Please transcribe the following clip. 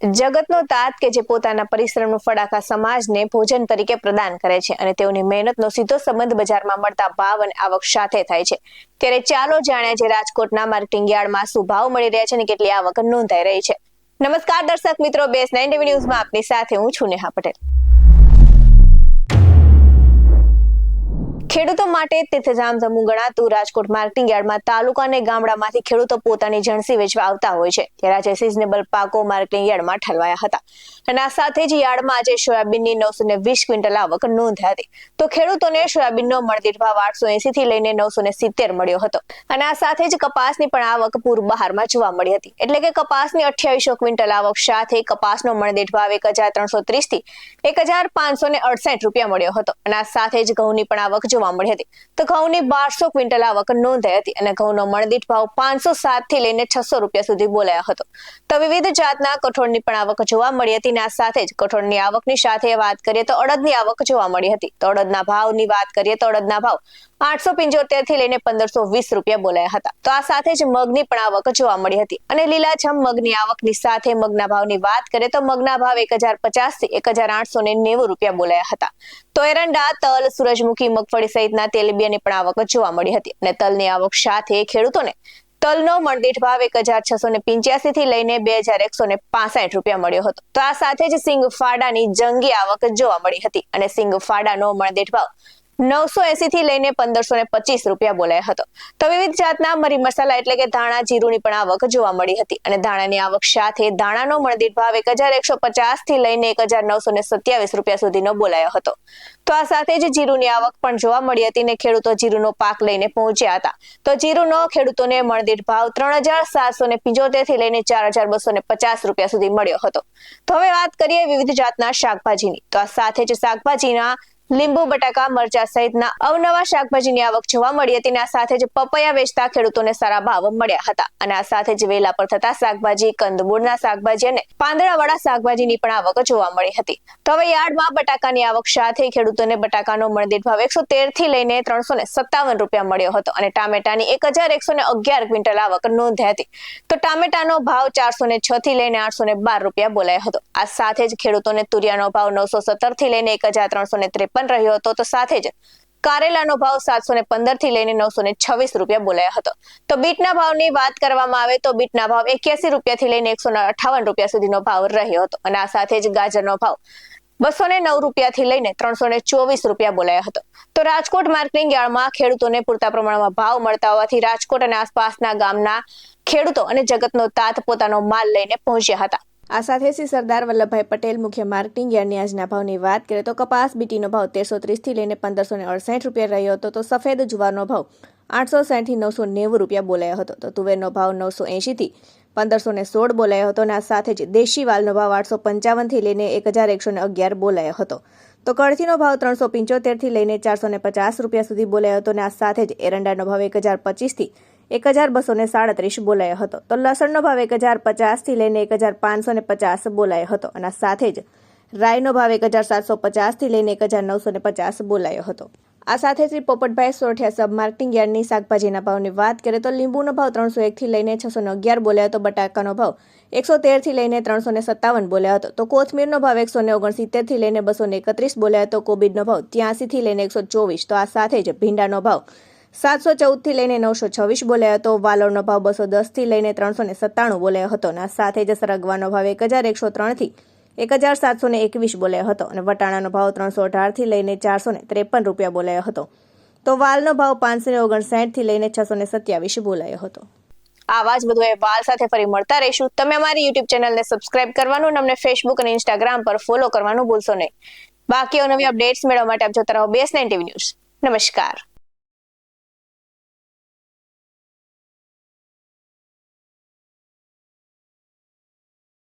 જગતનો તાત કે જે પોતાના પરિશ્રમનું ફળ આખા સમાજને ભોજન તરીકે પ્રદાન કરે છે અને તેઓની મહેનતનો સીધો સંબંધ બજારમાં મળતા ભાવ અને આવક સાથે થાય છે. ત્યારે ચાલો જાણ્યા જે રાજકોટના માર્કેટિંગ યાર્ડમાં શું ભાવ મળી રહ્યા છે અને કેટલી આવક નોંધાઈ રહી છે. નમસ્કાર દર્શક મિત્રો, બેસ નાઇન ન્યૂઝમાં આપની સાથે હું છું નેહા પટેલ. ખેડૂતો માટે તીર્થધામ જમવું ગણાતું રાજકોટ માર્કેટિંગ યાર્ડમાં તાલુકા અને ગામડામાંથી ખેડૂતો પોતાની જણસી વેચવા આવતા હોય છે, ત્યારે આજે સિઝનેબલ પાકો માર્કેટિંગ યાર્ડમાં ઠલવાયા હતા. અને આ સાથે જ યાર્ડમાં આજે સોયાબીનની નવસો ને વીસ ક્વિન્ટલ આવક નોંધાઈ હતી. તો ખેડૂતોને સોયાબીનનો મળતી ભાવ આઠસો એસી થી લઈને નવસો ને સિત્તેર મળ્યો હતો. અને આ સાથે જ કપાસની પણ આવક પૂર બહારમાં જોવા મળી હતી. એટલે કે કપાસની અઠ્યાવીસો ક્વિન્ટલ આવક સાથે કપાસનો મળદીઠ ભાવ એક હજાર ત્રણસો ત્રીસથી એક હજાર પાંચસો ને અડસઠ રૂપિયા મળ્યો હતો. અને આ સાથે જ ઘઉંની પણ આવક જોવા મળી હતી. તો ઘઉંની બારસો ક્વિન્ટલ આવક નોંધાઈ હતી અને ઘઉંનો મળદીઠ ભાવ પાંચસો સાતથી લઈને છસો રૂપિયા સુધી બોલાયો હતો. તો વિવિધ જાતના કઠોળની પણ આવક જોવા મળી હતી અને આ સાથે જ કઠોળની આવકની સાથે વાત કરીએ તો અડદની આવક જોવા મળી હતી. તો અડદના ભાવની વાત કરીએ તો અડદના ભાવ આઠસો પંચોતેરથી લઈને પંદરસો વીસ રૂપિયા બોલાયા હતા. તો આ સાથે જ મગની પણ આવક જોવા મળી હતી. અને લીલાછમ મગની આવકની સાથે મગના ભાવની વાત કરીએ તો મગના ભાવ એક હજાર પચાસથી એક હજાર આઠસો ને નેવું રૂપિયા બોલાયા હતા. તો એરંડા, તલ, સૂરજમુખી, મગફળી સહિતના તેલબિયાની પણ આવક જોવા મળી હતી. અને તલની આવક સાથે ખેડૂતોને તલનો મણદીઠ ભાવ એક હજાર છસો ને પિંચ્યાસી થી લઈને બે હજાર એકસો ને પાસઠ રૂપિયા મળ્યો હતો. તો આ સાથે જ સિંગ ફાડાની જંગી આવક જોવા મળી હતી. અને સિંગ ફાડાનો મણદીઠ ભાવ નવસો એસી થી લઈને પંદરસો ને પચીસ રૂપિયા બોલાયો હતો. તો વિવિધ જાતના મરી મસાલા એટલે કે ધાણા, જીરુની પણ આવક જોવા મળી હતી અને ધાણાની આવક સાથે ધાણાનો મળદીઠ ભાવ એક હજાર એકસો પચાસથી લઈને એક હજાર નવસો ને સત્યાવીસ રૂપિયા સુધીનો બોલાયો હતો. તો આ સાથે જ જીરુની આવક પણ જોવા મળી હતી ને ખેડૂતો જીરુનો પાક લઈને પહોંચ્યા હતા. તો જીરુનો ખેડૂતોને મળદીઠ ભાવ ત્રણ હજાર સાતસો ને પિંચોતેરથી લઈને ચાર હજાર બસો ને પચાસ રૂપિયા સુધી મળ્યો હતો. તો હવે વાત કરીએ વિવિધ જાતના શાકભાજીની. તો આ સાથે જ શાકભાજીના લીંબુ, બટાકા, મરચા સહિતના અવનવા શાકભાજીની આવક જોવા મળી હતી અને આ સાથે જ પપૈયા વેચતા ખેડૂતોને સારા ભાવ મળ્યા હતા. અને આ સાથે જ વેલા પર થતા શાકભાજી, કંદમૂળના શાકભાજી અને પાંદડાવાળા શાકભાજીની પણ આવક જોવા મળી હતી. તો હવે યાર્ડમાં બટાકાની આવક સાથે ખેડૂતોને બટાકાનો મણદીઠ ભાવ એકસો તેરથી લઈને ત્રણસો ને સત્તાવન રૂપિયા મળ્યો હતો અને ટામેટાની એક હજાર એકસો ને અગિયાર ક્વિન્ટલ આવક નોંધાઈ હતી. તો ટામેટાનો ભાવ ચારસો ને છ થી લઈને આઠસો ને બાર રૂપિયા બોલાયો હતો. આ સાથે જ ખેડૂતોને તુરિયાનો ભાવ નવસો સત્તરથી લઈને એક હજાર ત્રણસો ને ત્રેપન રહ્યો હતો તો સાથે જ કારેલાનો ભાવ સાતસો ને પંદરથી લઈને નવસો ને છવ્વીસ રૂપિયા બોલાયો હતો. તો બીટના ભાવની વાત કરવામાં આવે તો બીટના ભાવ એક્યાસી રૂપિયા થી લઈને એકસો અઠાવન રૂપિયા સુધીનો ભાવ રહ્યો હતો. અને આ સાથે જ ગાજરનો ભાવ બસો ને નવ રૂપિયા થી લઈને ત્રણસો ને ચોવીસ રૂપિયા બોલાયો હતો. તો રાજકોટ માર્કેટિંગ યાર્ડમાં ખેડૂતોને પૂરતા પ્રમાણમાં ભાવ મળતા હોવાથી રાજકોટ અને આસપાસના ગામના ખેડૂતો અને જગતનો તાત પોતાનો માલ લઈને પહોંચ્યા હતા. આ સાથે શ્રી સરદાર વલ્લભભાઈ પટેલ, મુખ્ય માર્કેટિંગ યાર્ડની આજના ભાવની વાત કરીએ તો કપાસ બીટીનો ભાવ તેરસો ત્રીસથી લઈને પંદરસો ને અડસઠ રૂપિયા રહ્યો હતો. તો સફેદ જુવારનો ભાવ આઠસો સાઠથી નવસો નેવું રૂપિયા બોલાયો હતો. તો તુવેરનો ભાવ નવસો એંશીથી પંદરસો ને સોળ બોલાયો હતો અને આ સાથે જ દેશી વાલનો ભાવ આઠસો પંચાવનથી લઈને એક હજાર એકસો ને અગિયાર બોલાયો હતો. તો કળથીનો ભાવ ત્રણસો પંચોતેરથી લઈને ચારસો ને પચાસ રૂપિયા સુધી બોલાયો હતો અને આ સાથે જ એરંડાનો ભાવ એક હજાર પચીસથી એક હજાર બસો ને સાડત્રીસ બોલાયો હતો. તો લસણનો ભાવ એક હજાર પચાસથી લઈને એક હજાર પાંચસો ને પચાસ બોલાયો હતો અને સાથે જ રાયનો ભાવ એક હજાર સાતસો પચાસથી લઈને એક હજાર નવસો ને પચાસ બોલાયો હતો. આ સાથે શ્રી પોપટભાઈ સોઠિયા સબ માર્કેટિંગ યાર્ડની શાકભાજીના ભાવની વાત કરીએ તો લીંબુનો ભાવ ત્રણસો એકથી લઈને છસો અગિયાર બોલાયો હતો, બટાકાનો ભાવ એકસો તેરથી લઈને ત્રણસો ને સત્તાવન બોલાયો હતો, તો કોથમીરનો ભાવ એકસો ને ઓગણસિત્તેરથી લઈને બસો એકત્રીસ બોલાયો હતો, કોબીજનો ભાવ ત્યાંસીથી લઈને એકસો ચોવીસ. તો આ સાથે જ ભીંડાનો ભાવ સાતસો ચૌદથી લઈને નવસો છવ્વીસ બોલાયો હતો. વાલોડનો ભાવ બસો દસથી લઈને ત્રણસો ને સત્તાણું બોલાયો હતો અને સાથે જ સરગવાનો ભાવ એક હજાર એકસો ત્રણથી એક હજાર સાતસો ને એકવીસ બોલાયો હતો અને વટાણાનો ભાવ ત્રણસો અઢારથી લઈને ચારસો ને ત્રેપન રૂપિયા બોલાયો હતો. તો વાલનો ભાવ પાંચસો ને ઓગણસાઠથી લઈને છસો ને સત્યાવીસ બોલાયો હતો. આવા જ બધું અહેવાલ સાથે ફરી મળતા રહીશું. તમે અમારી યુટ્યુબ ચેનલને સબસ્ક્રાઇબ કરવાનું અને અમને ફેસબુક અને ઇન્સ્ટાગ્રામ પર ફોલો કરવાનું ભૂલશો નહીં. બાકી નવી અપડેટ્સ મેળવવા માટે આપ જોતા રહો બેસ નાઇન ટીવી ન્યૂઝ. નમસ્કાર.